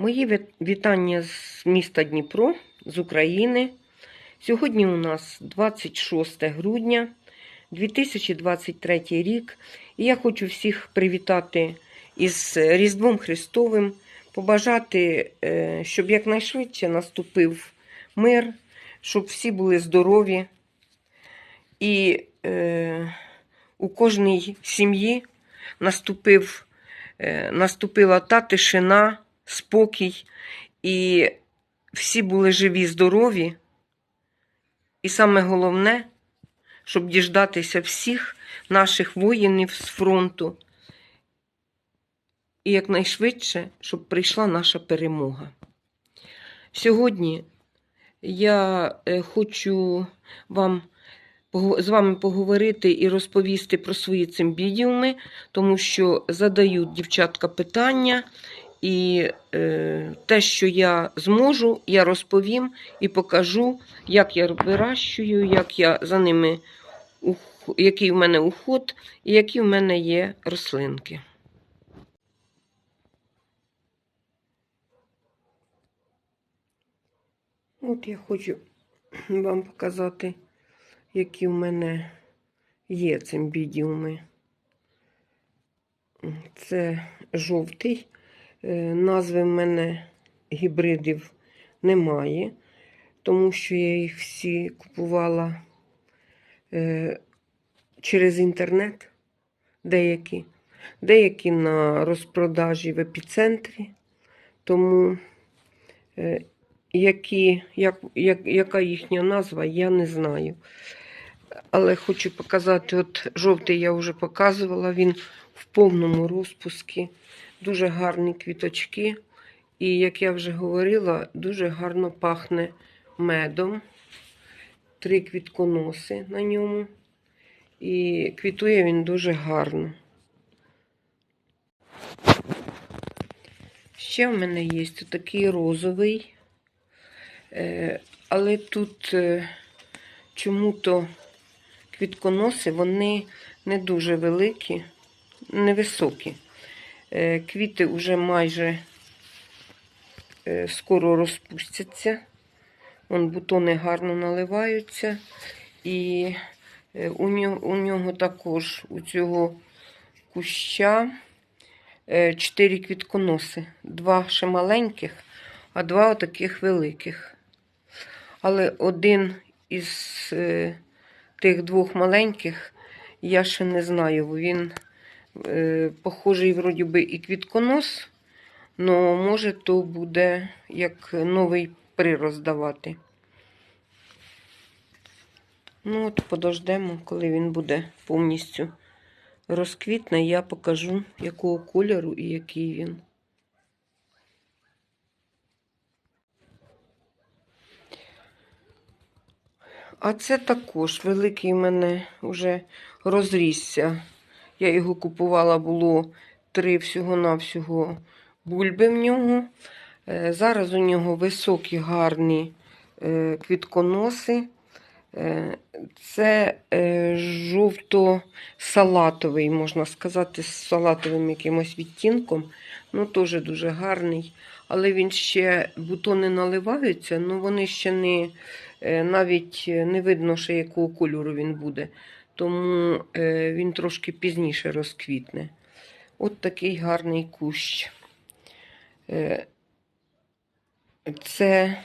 Мої вітання з міста Дніпро, з України. Сьогодні у нас 26 грудня 2023 рік. І я хочу всіх привітати із Різдвом Христовим, побажати, е, щоб якнайшвидше наступив мир, щоб всі були здорові. І е, у кожній сім'ї наступив, е, наступила та тишина, спокій, і всі були живі, здорові. І саме головне, щоб діждатися всіх наших воїнів з фронту. І якнайшвидше, щоб прийшла наша перемога. Сьогодні я е, хочу вам з вами поговорити і розповісти про свої цимбідіуми, тому що задають дівчатка питання, і е, те, що я зможу, я розповім і покажу, як я вирощую, як я за ними який в мене уход і які в мене є рослинки. От я хочу вам показати, які в мене є цимбідіуми. Це жовтий. Е, Назви в мене гібридів немає, тому що я їх всі купувала е, через інтернет. Деякі. Деякі на розпродажі в епіцентрі. Тому е, які, як, як, яка їхня назва, я не знаю. Але хочу показати, от жовтий я вже показувала, він в повному розпуску. Дуже гарні квіточки. І, як я вже говорила, дуже гарно пахне медом. Три квітконоси на ньому. І квітує він дуже гарно. Ще в мене є такий розовий. Е, Але тут е, чому-то квітконоси, вони не дуже великі, невисокі. Е, Квіти вже майже е, скоро розпустяться. Вон бутони гарно наливаються. І е, у нього, у нього також у цього куща чотири квітконоси. Два ще маленьких, а два отаких великих. Але один із тих двох маленьких я ще не знаю. Він похожий, вроді би, і квітконос, але може то буде як новий прирост давати. Ну, от подождемо, коли він буде повністю розквітне, я покажу, якого кольору і який він. А це також великий мене вже розрісся. Я його купувала, було три всього-навсього бульби в нього. Е, Зараз у нього високі гарні е, квітконоси. Е, Це жовто-салатовий, можна сказати, з салатовим якимось відтінком. Ну, теж дуже гарний. Але він ще бутони наливаються, але вони ще не навіть не видно, ще якого кольору він буде. Тому е, він трошки пізніше розквітне. От такий гарний кущ. Е, Це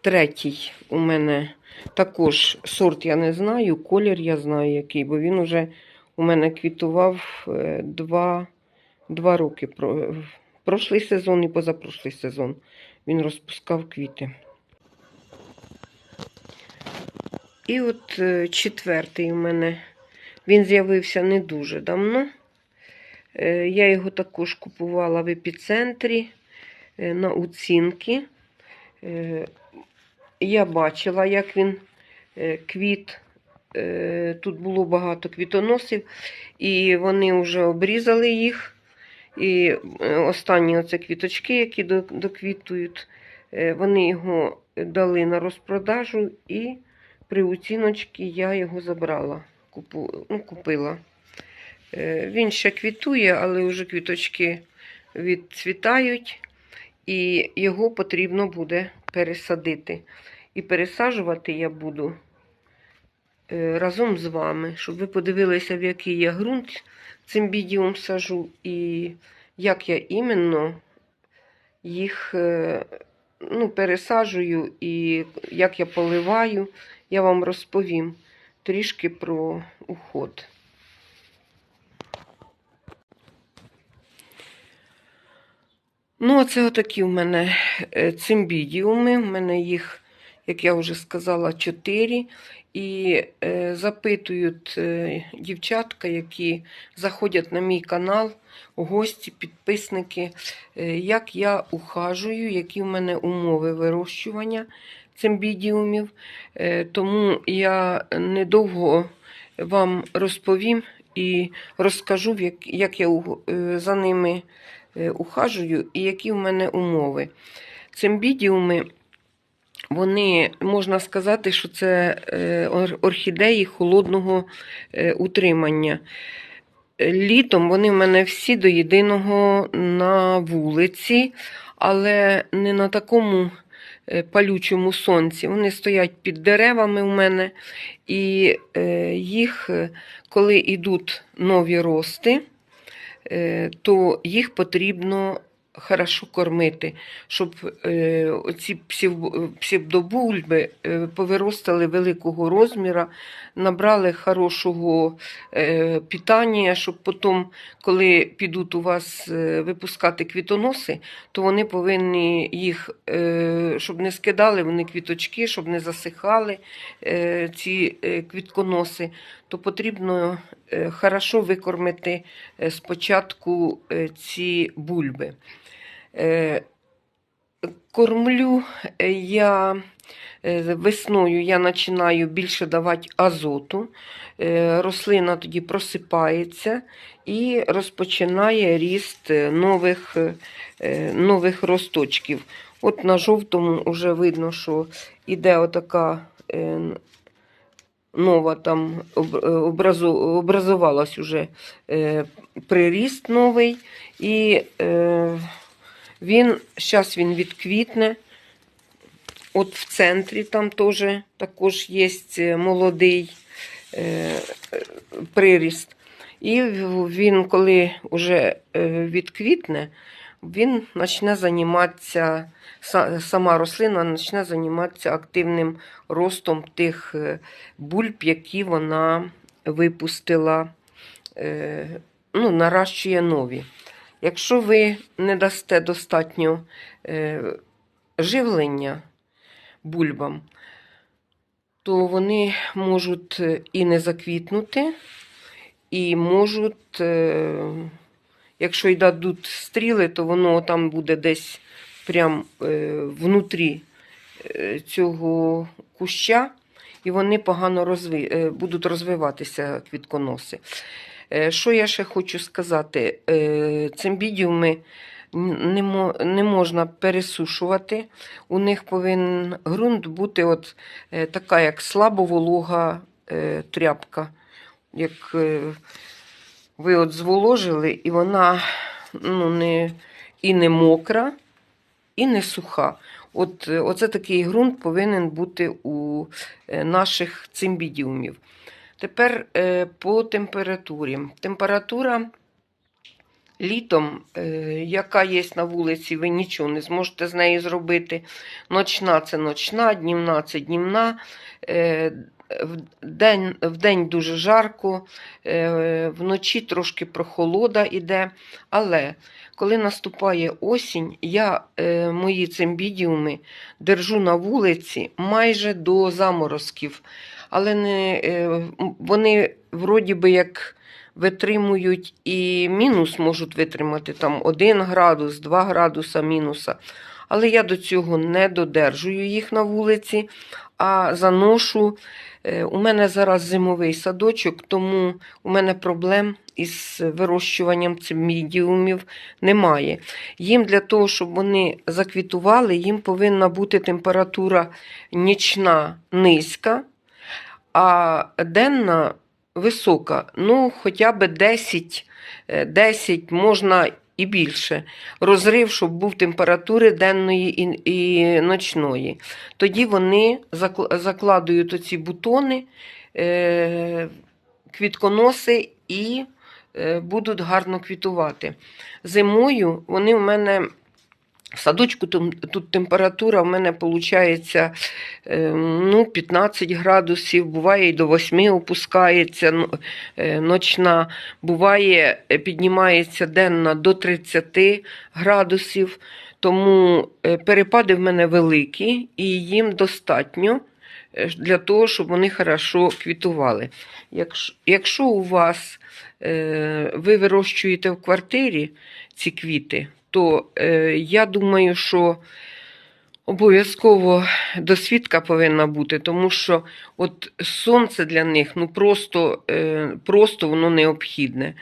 третій у мене також сорт я не знаю, колір я знаю який, бо він уже у мене квітував е, два, два роки. Про- Прошлий сезон і позапрошлий сезон він розпускав квіти. І от е, четвертий у мене. Він з'явився не дуже давно. Е, Я його також купувала в епіцентрі е, на оцінки. Я бачила, як він квіт. Тут було багато квітоносів, і вони вже обрізали їх. І останні оце квіточки, які доквітують, вони його дали на розпродажу, і при оціночці я його забрала, купу, ну, купила. Е, Він ще квітує, але вже квіточки відцвітають. і його потрібно буде пересадити. І пересаджувати я буду е, разом з вами, щоб ви подивилися, в який я ґрунт цим бідіум сажу, і як я іменно їх е, ну, пересаджую і як я поливаю, я вам розповім трішки про уход. Ну, оце отакі в мене е, цимбідіуми. У мене їх, як я вже сказала, чотири. І е, запитують е, дівчатка, які заходять на мій канал, гості, підписники, е, як я ухажую, які в мене умови вирощування цимбідіумів. Е, тому я недовго вам розповім і розкажу, як, як я е, за ними е, ухажую і які в мене умови. Цимбідіуми, вони, можна сказати, що це е, орхідеї холодного е, утримання. Літом вони в мене всі до єдиного на вулиці, але не на такому е, палючому сонці. Вони стоять під деревами у мене, і їх, коли йдуть нові рости, то їх потрібно хорошо кормити, щоб е, псев- псевдобульби е, повиростали великого розміру, набрали хорошого е, питання, щоб потім, коли підуть у вас е, випускати квітоноси, то вони повинні їх, е, щоб не скидали вони квіточки, щоб не засихали е, ці е, квітконоси, то потрібно хорошо викормити спочатку ці бульби. Е, Кормлю е, я е, весною я починаю більше давати азоту. Рослина тоді просипається і розпочинає ріст нових, нових росточків. От на жовтому вже видно, що іде отака нова там образу, образувалась уже приріст новий. І він, зараз він відквітне. От в центрі там теж також є молодий е, е, приріст. І він, коли вже е, відквітне, він почне займатися, сама рослина почне займатися активним ростом тих е, бульб, які вона випустила, е, ну, наращує нові. Якщо ви не дасте достатньо е, живлення бульбам, то вони можуть е, і не заквітнути, і можуть, е, якщо й дадуть стріли, то воно там буде десь прям е, внутрі е, цього куща, і вони погано розви... е, будуть розвиватися квітконоси. Е, Що я ще хочу сказати? Е, Цимбідіуми не, можна пересушувати. У них повинен ґрунт бути от е, така, як слабо волога е, тряпка. Як ви от зволожили, і вона ну, не, і не мокра, і не суха. От, оце такий ґрунт повинен бути у наших цимбідіумів. Тепер е, по температурі. Температура літом, е, яка є на вулиці, ви нічого не зможете з нею зробити. Ночна це ночна, днівна це днівна. Е, в день, в день дуже жарко, е, вночі трошки прохолода йде. Але коли наступає осінь, я е, мої цимбідіуми держу на вулиці майже до заморозків. Але не, е, вони вроді би як витримують і мінус можуть витримати там 1 градус, 2 градуса мінуса. Але я до цього не додержую їх на вулиці, а заношу. Е, У мене зараз зимовий садочок, тому у мене проблем із вирощуванням цимідіумів немає. Їм для того, щоб вони заквітували, їм повинна бути температура нічна низька, а денна висока. Ну, хоча б 10, е, 10 можна і більше. Розрив, щоб був температури денної і, і ночної. Тоді вони закладують оці бутони, е, квітконоси і е, будуть гарно квітувати. Зимою вони в мене. В садочку тут температура в мене виходить ну, 15 градусів, буває і до 8 опускається ну, е, ночна, буває е, піднімається денна до 30 градусів. Тому е, перепади в мене великі і їм достатньо для того, щоб вони хорошо квітували. Якщо, у вас ви вирощуєте в квартирі ці квіти, то е, я думаю, що обов'язково досвідка повинна бути, тому що от сонце для них ну просто, е, просто воно необхідне.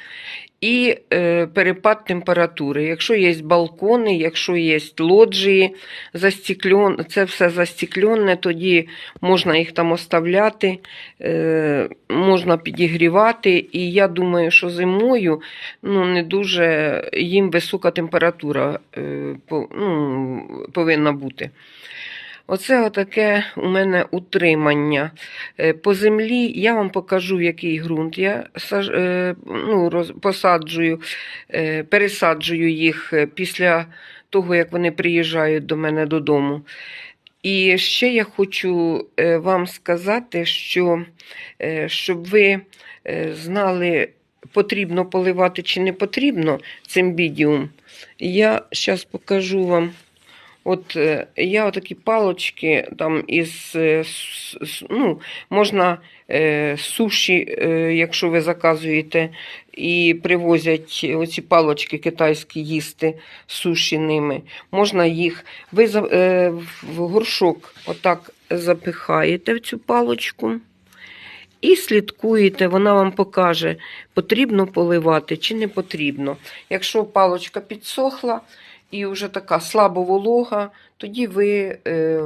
І е, перепад температури. Якщо є балкони, якщо є лоджії, застікльон, це все застіклене, тоді можна їх там оставляти, е, можна підігрівати. І я думаю, що зимою ну, не дуже їм висока температура е, по- ну, повинна бути. Оце отаке у мене утримання. Е, По землі я вам покажу, який ґрунт я е, ну, посаджую, е, пересаджую їх після того, як вони приїжджають до мене додому. І ще я хочу вам сказати, що щоб ви знали, потрібно поливати чи не потрібно цим бідіум, я зараз покажу вам. От е, я отакі палочки там із е, ну, можна е, суші, е, якщо ви заказуєте, і привозять оці палочки китайські їсти суші ними. Можна їх. Ви е, в горшок отак запихаєте в цю палочку. І слідкуєте, вона вам покаже, потрібно поливати чи не потрібно. Якщо палочка підсохла і вже така слабо волога, тоді ви е,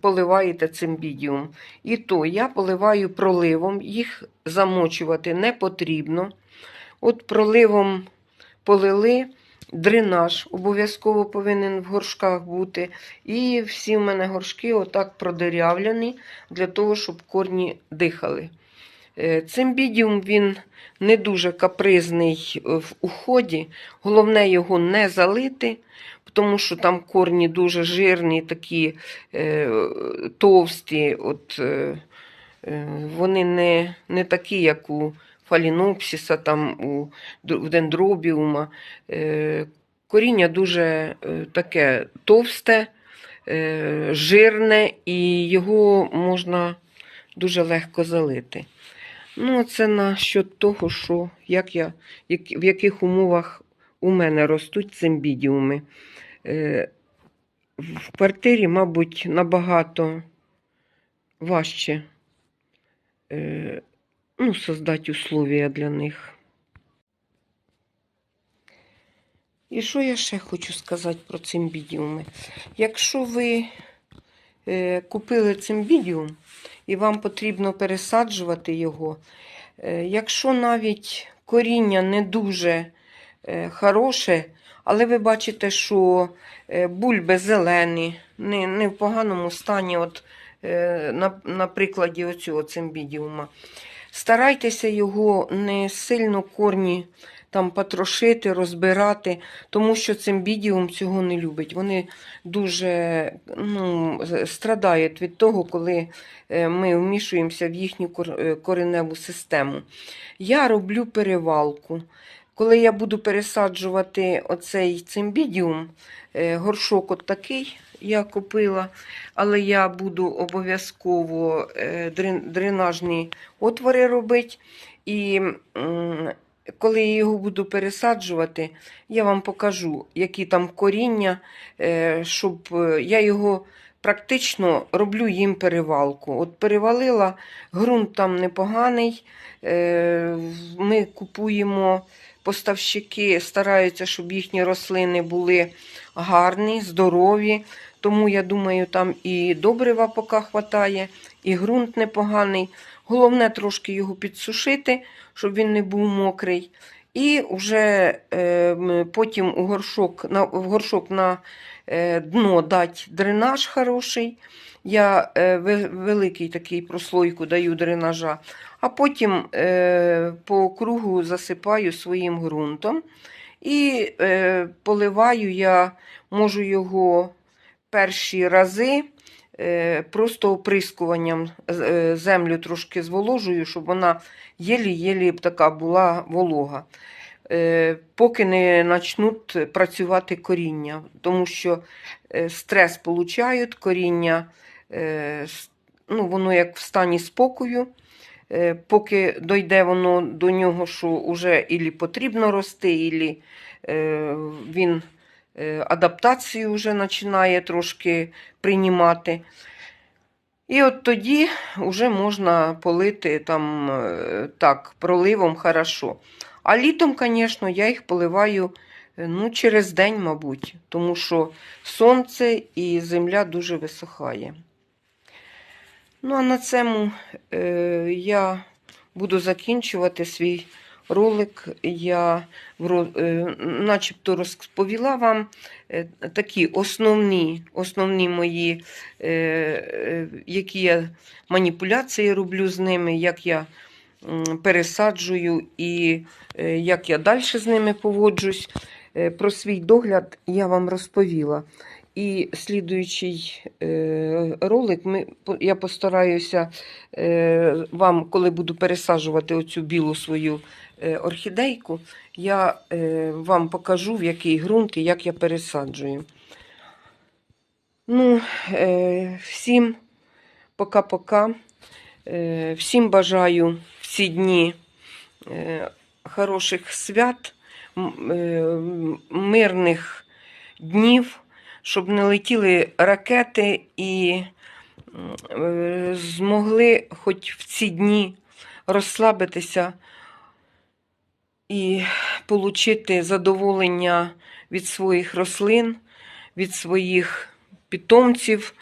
поливаєте цим бідіум. І то я поливаю проливом, їх замочувати не потрібно. От проливом полили, дренаж обов'язково повинен в горшках бути. І всі в мене горшки отак продирявлені для того, щоб корні дихали. Е, Цим бідіум він не дуже капризний е, в уході. Головне його не залити, тому що там корні дуже жирні, такі е, товсті. От, е, е, вони не, не такі, як у фалінопсіса, там, у в дендробіума. Е, коріння дуже е, таке товсте, е, жирне, і його можна дуже легко залити. Ну, це насчет того, що як я, як, в яких умовах у мене ростуть цимбідіуми. Е, в квартирі, мабуть, набагато важче е, ну, создати условия для них. І що я ще хочу сказати про цимбідіуми? Якщо ви е, купили цимбідіум і вам потрібно пересаджувати його, е, якщо навіть коріння не дуже е, хороше, але ви бачите, що е, бульби зелені, не, в поганому стані, от, на, на прикладі оцього цимбідіума, старайтеся його не сильно корні там потрошити, розбирати, тому що цим цимбідіум цього не любить. Вони дуже ну, страдають від того, коли е, ми вмішуємося в їхню е, кореневу систему. Я роблю перевалку. Коли я буду пересаджувати оцей цимбідіум, е, горшок от такий я купила, але я буду обов'язково дренажні отвори робити. І коли я його буду пересаджувати, я вам покажу, які там коріння, е, щоб е, я його практично роблю їм перевалку. От перевалила, ґрунт там непоганий. е, Ми купуємо, поставщики стараються, щоб їхні рослини були гарні, здорові. Тому я думаю, там і добрива поки хватає, і ґрунт непоганий. Головне трошки його підсушити, щоб він не був мокрий. І вже е, потім у горшок, на, в горшок на е, дно дати дренаж хороший. Я е, великий такий прослойку даю дренажа, а потім е, по кругу засипаю своїм ґрунтом. І е, поливаю я можу його перші рази е, просто оприскуванням е, землю трошки зволожую, щоб вона єлі-єлі така була волога. Е, поки не почнуть працювати коріння, тому що стрес получають, коріння, ну, воно як в стані спокою. Поки дойде воно до нього, що вже ілі потрібно рости, ілі він адаптацію вже починає трошки приймати. І от тоді вже можна полити там е, так, проливом хорошо. А літом, звісно, я їх поливаю е, ну, через день, мабуть, тому що сонце і земля дуже висохає. Ну, а на цьому е, я буду закінчувати свій ролик. Я е, начебто розповіла вам е, такі основні, основні мої, е, які я маніпуляції роблю з ними, як я пересаджую і як я далі з ними поводжусь. Про свій догляд я вам розповіла. І слідуючий ролик ми, я постараюся вам, коли буду пересаджувати оцю білу свою орхідейку, я е, вам покажу, в який ґрунт і як я пересаджую. Ну, е, всім пока-пока. Е, всім бажаю в ці дні е, хороших свят, е, мирних днів, щоб не летіли ракети і е, змогли хоч в ці дні розслабитися і отримати задоволення від своїх рослин, від своїх питомців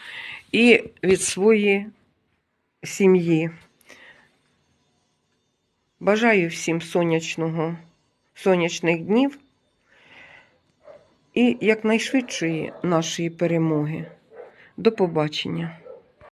і від своєї сім'ї. Бажаю всім сонячного, сонячних днів і якнайшвидшої нашої перемоги. До побачення!